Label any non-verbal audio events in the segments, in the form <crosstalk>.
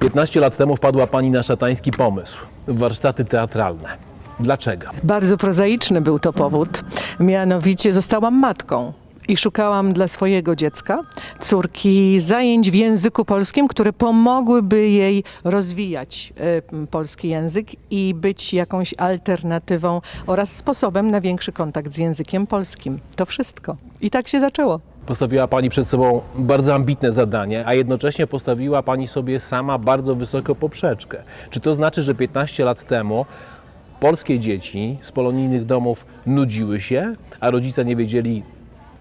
15 lat temu wpadła Pani na szatański pomysł. Warsztaty teatralne. Dlaczego? Bardzo prozaiczny był to powód. Mianowicie zostałam matką. I szukałam dla swojego dziecka, córki, zajęć w języku polskim, które pomogłyby jej rozwijać m, polski język i być jakąś alternatywą oraz sposobem na większy kontakt z językiem polskim. To wszystko. I tak się zaczęło. Postawiła Pani przed sobą bardzo ambitne zadanie, a jednocześnie postawiła Pani sobie sama bardzo wysoko poprzeczkę. Czy to znaczy, że 15 lat temu polskie dzieci z polonijnych domów nudziły się, a rodzice nie wiedzieli,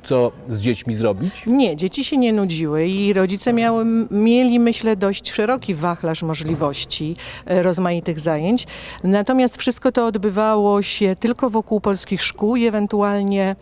co z dziećmi zrobić? Nie, dzieci się nie nudziły i rodzice miały, mieli, myślę, dość szeroki wachlarz możliwości e, rozmaitych zajęć. Natomiast wszystko to odbywało się tylko wokół polskich szkół i ewentualnie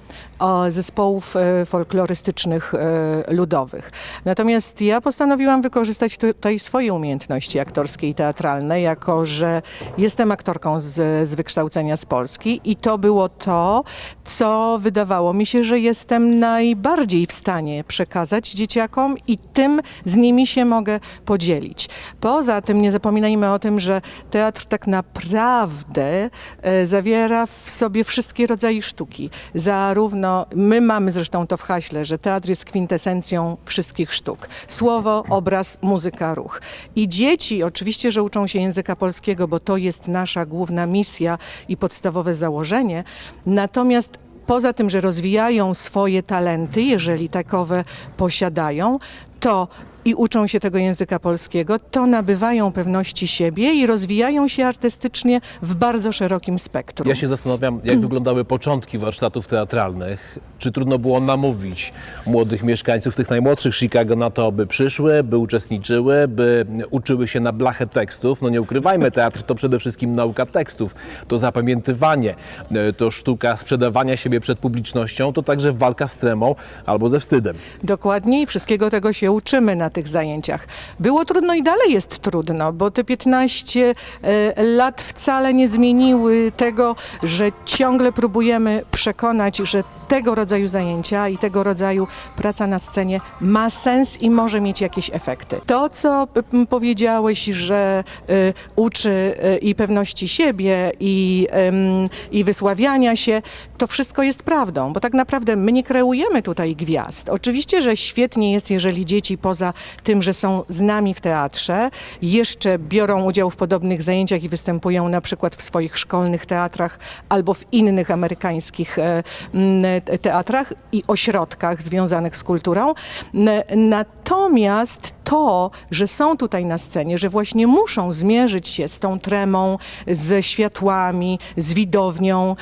zespołów e, folklorystycznych e, ludowych. Natomiast ja postanowiłam wykorzystać tutaj swoje umiejętności aktorskie i teatralne, jako że jestem aktorką z, z wykształcenia z Polski i to było to, co wydawało mi się, że jestem najbardziej w stanie przekazać dzieciakom i tym z nimi się mogę podzielić. Poza tym nie zapominajmy o tym, że teatr tak naprawdę e, zawiera w sobie wszystkie rodzaje sztuki. Zarówno my mamy zresztą to w haśle, że teatr jest kwintesencją wszystkich sztuk. Słowo, obraz, muzyka, ruch. I dzieci oczywiście, że uczą się języka polskiego, bo to jest nasza główna misja i podstawowe założenie. Natomiast poza tym, że rozwijają swoje talenty, jeżeli takowe posiadają, to i uczą się tego języka polskiego, to nabywają pewności siebie i rozwijają się artystycznie w bardzo szerokim spektrum. Ja się zastanawiam, jak wyglądały początki warsztatów teatralnych. Czy trudno było namówić młodych mieszkańców tych najmłodszych Chicago na to, by przyszły, by uczestniczyły, by uczyły się na blachę tekstów? No nie ukrywajmy, teatr to przede wszystkim nauka tekstów, to zapamiętywanie, e, to sztuka sprzedawania siebie przed publicznością, to także walka z tremą albo ze wstydem. Dokładnie i wszystkiego tego się uczymy na tych zajęciach. Było trudno i dalej jest trudno, bo te 15 e, lat wcale nie zmieniły tego, że ciągle próbujemy przekonać, że tego rodzaju zajęcia i tego rodzaju praca na scenie ma sens i może mieć jakieś efekty. To, co powiedziałeś, że y, uczy y, i pewności siebie, i, ym, i wysławiania się, to wszystko jest prawdą, bo tak naprawdę my nie kreujemy tutaj gwiazd. Oczywiście, że świetnie jest, jeżeli dzieci poza tym, że są z nami w teatrze, jeszcze biorą udział w podobnych zajęciach i występują na przykład w swoich szkolnych teatrach albo w innych amerykańskich m, te- teatrach i ośrodkach związanych z kulturą. Natomiast to, że są tutaj na scenie, że właśnie muszą zmierzyć się z tą tremą, ze światłami, z widownią,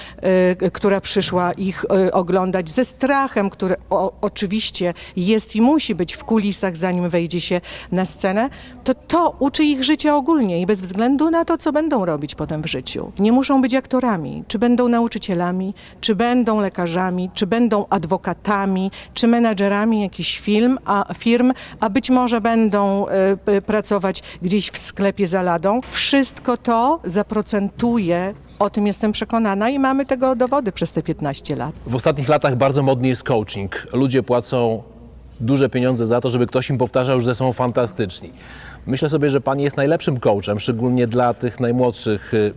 y, która przyszła ich y, oglądać, ze strachem, który o, oczywiście jest i musi być w kulisach, zanim wejdzie się na scenę, to to uczy ich życia ogólnie i bez względu na to, co będą robić potem w życiu. Nie muszą być aktorami, czy będą nauczycielami, czy będą lekarzami, czy będą adwokatami, czy menadżerami jakichś film, a, firm, a być może będą p- pracować gdzieś w sklepie za ladą. Wszystko to zaprocentuje, o tym jestem przekonana i mamy tego dowody przez te 15 lat. W ostatnich latach bardzo modny jest coaching. Ludzie płacą duże pieniądze za to, żeby ktoś im powtarzał, że są fantastyczni. Myślę sobie, że Pani jest najlepszym coachem, szczególnie dla tych najmłodszych y,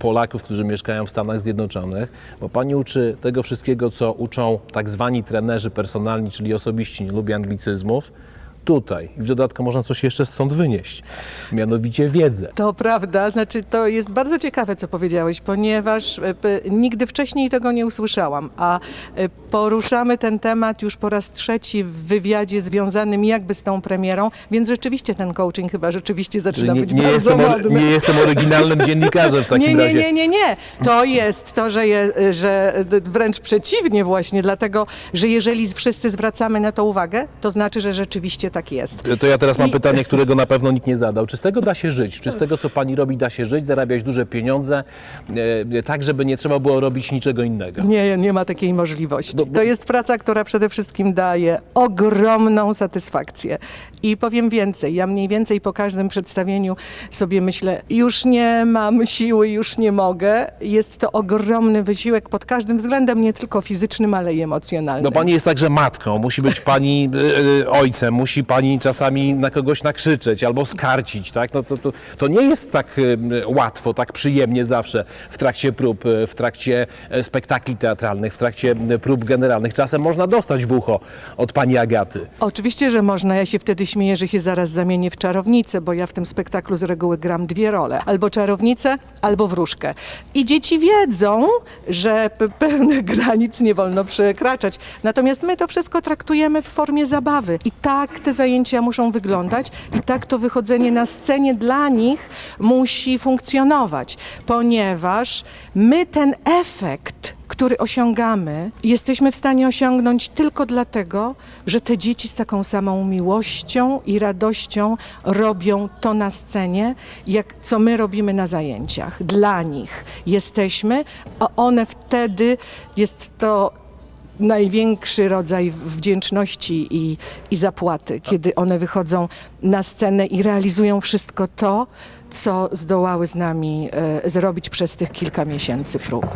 Polaków, którzy mieszkają w Stanach Zjednoczonych, bo Pani uczy tego wszystkiego, co uczą tak zwani trenerzy personalni, czyli osobiści, nie lubię anglicyzmów, tutaj. I w dodatku można coś jeszcze stąd wynieść, mianowicie wiedzę. To prawda, znaczy to jest bardzo ciekawe, co powiedziałeś, ponieważ e, nigdy wcześniej tego nie usłyszałam, a e, poruszamy ten temat już po raz trzeci w wywiadzie związanym jakby z tą premierą, więc rzeczywiście ten coaching chyba rzeczywiście zaczyna nie, być nie, bardzo jestem, modny. nie jestem oryginalnym <laughs> dziennikarzem w takim nie, nie, razie. nie, nie, nie. To jest to, że, je, że wręcz przeciwnie właśnie, dlatego, że jeżeli wszyscy zwracamy na to uwagę, to znaczy, że rzeczywiście tak jest. To ja teraz mam I- pytanie, <laughs> którego na pewno nikt nie zadał. Czy z tego da się żyć? Czy z tego, co pani robi, da się żyć, zarabiać duże pieniądze, e, tak, żeby nie trzeba było robić niczego innego? Nie, nie ma takiej możliwości. Bo- bo- To jest praca, która przede wszystkim daje ogromną satysfakcję. I powiem więcej, ja mniej więcej po każdym przedstawieniu sobie myślę, już nie mam siły, już nie mogę. Jest to ogromny wysiłek pod każdym względem, nie tylko fizycznym, ale i emocjonalnym. No pani jest także matką, musi być pani y, y, ojcem, musi pani czasami na kogoś nakrzyczeć albo skarcić, tak? No to, to, to nie jest tak y, łatwo, tak przyjemnie zawsze w trakcie prób, y, w trakcie e, spektakli teatralnych, w trakcie prób generalnych. Czasem można dostać w ucho od pani Agaty. Oczywiście, że można. Ja się wtedy śmieję, że się zaraz zamienię w czarownicę, bo ja w tym spektaklu z reguły gram dwie role. Albo czarownicę, albo wróżkę. I dzieci wiedzą, że pe- pewnych <laughs> granic nie wolno przekraczać. Natomiast my to wszystko traktujemy w formie zabawy. I tak te zajęcia muszą wyglądać i tak to wychodzenie na scenie dla nich musi funkcjonować, ponieważ my ten efekt który osiągamy, jesteśmy w stanie osiągnąć tylko dlatego, że te dzieci z taką samą miłością i radością robią to na scenie, jak co my robimy na zajęciach. Dla nich jesteśmy, a one wtedy jest to największy rodzaj wdzięczności i, i zapłaty, kiedy one wychodzą na scenę i realizują wszystko to, co zdołały z nami e, zrobić przez tych kilka miesięcy prób.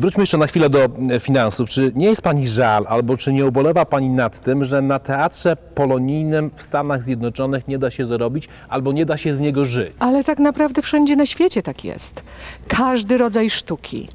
Wróćmy jeszcze na chwilę do e, finansów. Czy nie jest pani żal, albo czy nie ubolewa pani nad tym, że na teatrze polonijnym w Stanach Zjednoczonych nie da się zarobić, albo nie da się z niego żyć? Ale tak naprawdę wszędzie na świecie tak jest. Każdy rodzaj sztuki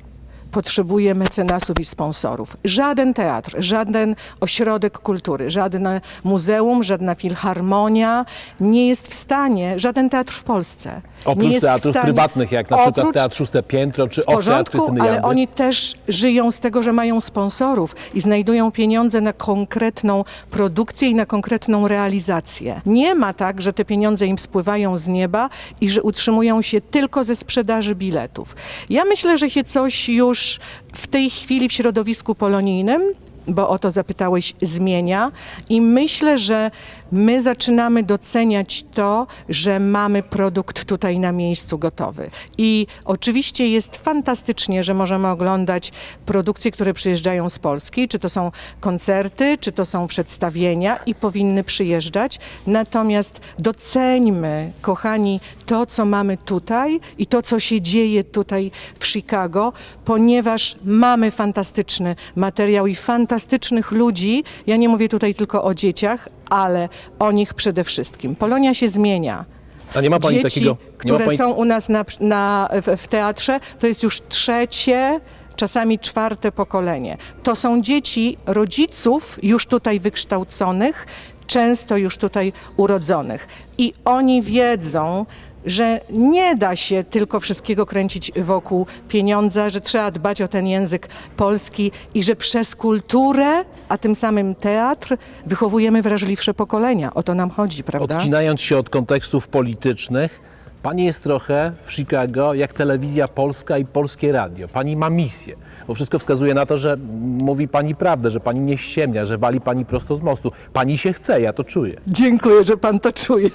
potrzebuje mecenasów i sponsorów. Żaden teatr, żaden ośrodek kultury, żadne muzeum, żadna filharmonia nie jest w stanie, żaden teatr w Polsce. nie Oprócz jest w teatrów stanie- prywatnych, jak na przykład Teatr Szóste Piętro, czy w Teatr porządku, Krystyny ale Jandy. oni też żyją z tego, że mają sponsorów i znajdują pieniądze na konkretną produkcję i na konkretną realizację. Nie ma tak, że te pieniądze im spływają z nieba i że utrzymują się tylko ze sprzedaży biletów. Ja myślę, że się coś już w tej chwili w środowisku polonijnym bo o to zapytałeś, zmienia. I myślę, że my zaczynamy doceniać to, że mamy produkt tutaj na miejscu gotowy. I oczywiście jest fantastycznie, że możemy oglądać produkcje, które przyjeżdżają z Polski, czy to są koncerty, czy to są przedstawienia i powinny przyjeżdżać. Natomiast doceńmy, kochani, to, co mamy tutaj i to, co się dzieje tutaj w Chicago, ponieważ mamy fantastyczny materiał i fantastycznych ludzi. Ja nie mówię tutaj tylko o dzieciach, ale o nich przede wszystkim. Polonia się zmienia. A nie ma pani Dzieci, takiego... Nie ma które pani... są u nas na, na, w, w teatrze, to jest już trzecie, czasami czwarte pokolenie. To są dzieci rodziców już tutaj wykształconych, często już tutaj urodzonych. I oni wiedzą, że nie da się tylko wszystkiego kręcić wokół pieniądza, że trzeba dbać o ten język polski i że przez kulturę, a tym samym teatr, wychowujemy wrażliwsze pokolenia. O to nam chodzi, prawda? Odcinając się od kontekstów politycznych, pani jest trochę w Chicago jak telewizja polska i polskie radio. Pani ma misję, bo wszystko wskazuje na to, że mówi pani prawdę, że pani nie ściemnia, że wali pani prosto z mostu. Pani się chce, ja to czuję. Dziękuję, że pan to czuje.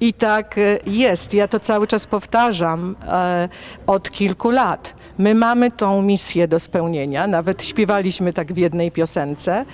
I tak e, jest. Ja to cały czas powtarzam e, od kilku lat. My mamy tą misję do spełnienia. Nawet śpiewaliśmy tak w jednej piosence.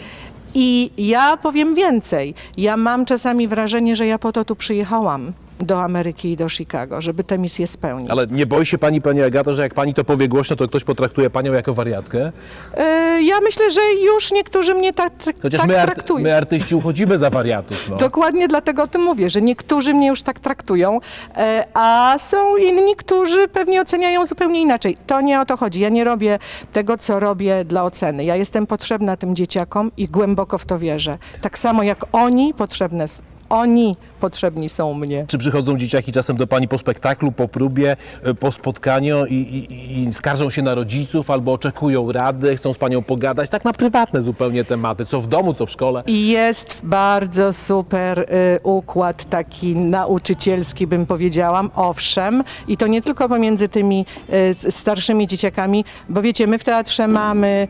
I ja powiem więcej. Ja mam czasami wrażenie, że ja po to tu przyjechałam do Ameryki i do Chicago, żeby tę misję spełnić. Ale nie boi się pani, pani Agato, że jak pani to powie głośno, to ktoś potraktuje panią jako wariatkę? E, ja myślę, że już niektórzy mnie tak, Chociaż tak my, traktują. my artyści uchodzimy za wariatów. No. Dokładnie dlatego o tym mówię, że niektórzy mnie już tak traktują, e, a są inni, którzy pewnie oceniają zupełnie inaczej. To nie o to chodzi. Ja nie robię tego, co robię dla oceny. Ja jestem potrzebna tym dzieciakom i głęboko w to wierzę. Tak samo jak oni potrzebne, oni potrzebni są mnie. Czy przychodzą dzieciaki czasem do pani po spektaklu, po próbie, y, po spotkaniu i, i, i skarżą się na rodziców albo oczekują rady, chcą z panią pogadać, tak na prywatne zupełnie tematy, co w domu, co w szkole? I jest bardzo super y, układ taki nauczycielski, bym powiedziałam, owszem. I to nie tylko pomiędzy tymi y, starszymi dzieciakami, bo wiecie, my w teatrze mamy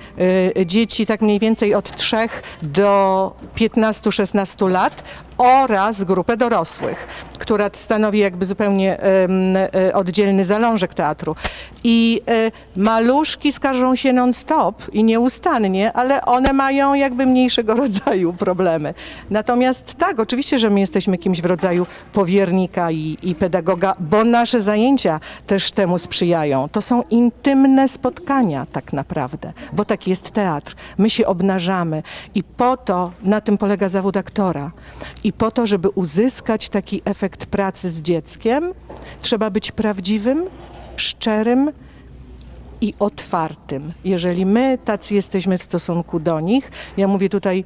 y, dzieci tak mniej więcej od 3 do 15-16 lat. Oraz grupę dorosłych, która stanowi jakby zupełnie e, oddzielny zalążek teatru. I e, maluszki skarżą się non-stop i nieustannie, ale one mają jakby mniejszego <laughs> rodzaju problemy. Natomiast tak, oczywiście, że my jesteśmy kimś w rodzaju powiernika i, i pedagoga, bo nasze zajęcia też temu sprzyjają. To są intymne spotkania tak naprawdę, bo taki jest teatr. My się obnażamy i po to na tym polega zawód aktora. I po to, żeby uzyskać taki efekt pracy z dzieckiem, trzeba być prawdziwym, szczerym i otwartym. Jeżeli my tacy jesteśmy w stosunku do nich, ja mówię tutaj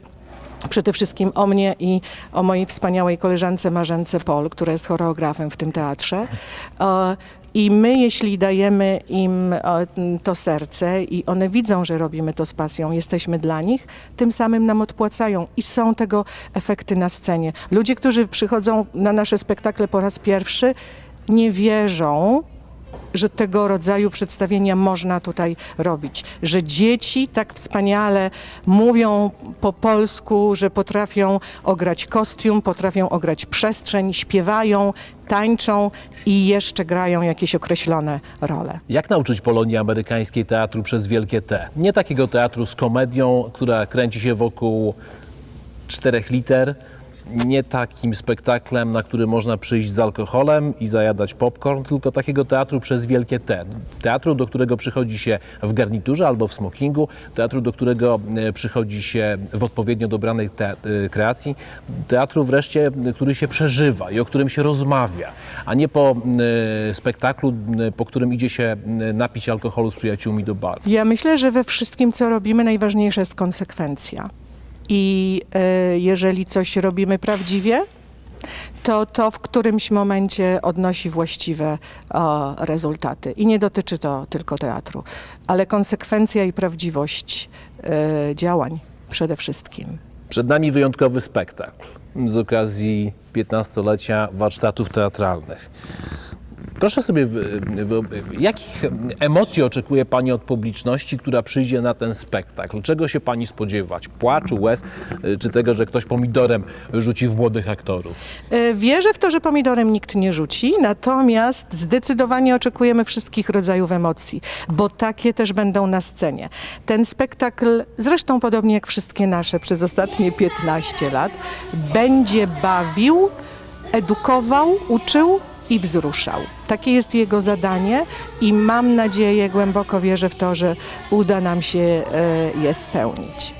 przede wszystkim o mnie i o mojej wspaniałej koleżance Marzence Pol, która jest choreografem w tym teatrze. I my, jeśli dajemy im e, to serce i one widzą, że robimy to z pasją, jesteśmy dla nich, tym samym nam odpłacają i są tego efekty na scenie. Ludzie, którzy przychodzą na nasze spektakle po raz pierwszy, nie wierzą, że tego rodzaju przedstawienia można tutaj robić. Że dzieci tak wspaniale mówią po polsku, że potrafią ograć kostium, potrafią ograć przestrzeń, śpiewają, tańczą i jeszcze grają jakieś określone role. Jak nauczyć Polonii amerykańskiej teatru przez wielkie T? Nie takiego teatru z komedią, która kręci się wokół czterech liter, nie takim spektaklem, na który można przyjść z alkoholem i zajadać popcorn, tylko takiego teatru przez wielkie T. Teatru, do którego przychodzi się w garniturze albo w smokingu, teatru, do którego e, przychodzi się w odpowiednio dobranej te, e, kreacji, teatru wreszcie, e, który się przeżywa i o którym się rozmawia, a nie po spektaklu, po którym idzie się napić alkoholu z przyjaciółmi do baru. Ja myślę, że we wszystkim, co robimy, najważniejsza jest konsekwencja. I e, jeżeli coś robimy prawdziwie, to to w którymś momencie odnosi właściwe o, rezultaty. I nie dotyczy to tylko teatru, ale konsekwencja i prawdziwość e, działań przede wszystkim. Przed nami wyjątkowy spektakl z okazji 15-lecia warsztatów teatralnych. Proszę sobie, jakich emocji oczekuje Pani od publiczności, która przyjdzie na ten spektakl? Czego się Pani spodziewać? Płaczu, łez, y, czy tego, że ktoś pomidorem rzuci w młodych aktorów? E, Wierzę w to, że pomidorem nikt nie rzuci, natomiast zdecydowanie oczekujemy wszystkich rodzajów emocji, bo takie też będą na scenie. Ten spektakl, zresztą podobnie jak wszystkie nasze przez ostatnie 15 lat, będzie bawił, edukował, uczył i wzruszał. Takie jest jego zadanie i mam nadzieję, głęboko wierzę w to, że uda nam się e, je spełnić.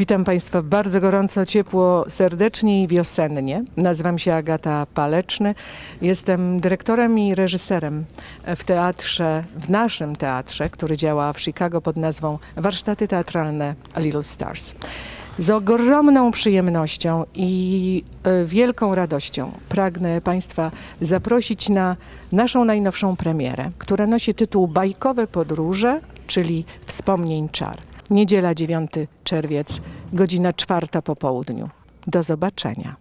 Witam Państwa bardzo gorąco, ciepło, serdecznie i wiosennie. Nazywam się Agata Paleczny. Jestem dyrektorem i reżyserem w teatrze, w naszym teatrze, który działa w Chicago pod nazwą Warsztaty Teatralne Little Stars. Z ogromną przyjemnością i e, wielką radością pragnę Państwa zaprosić na naszą najnowszą premierę, która nosi tytuł Bajkowe Podróże, czyli Wspomnień Czar. Niedziela 9 czerwiec, godzina czwarta po południu. Do zobaczenia.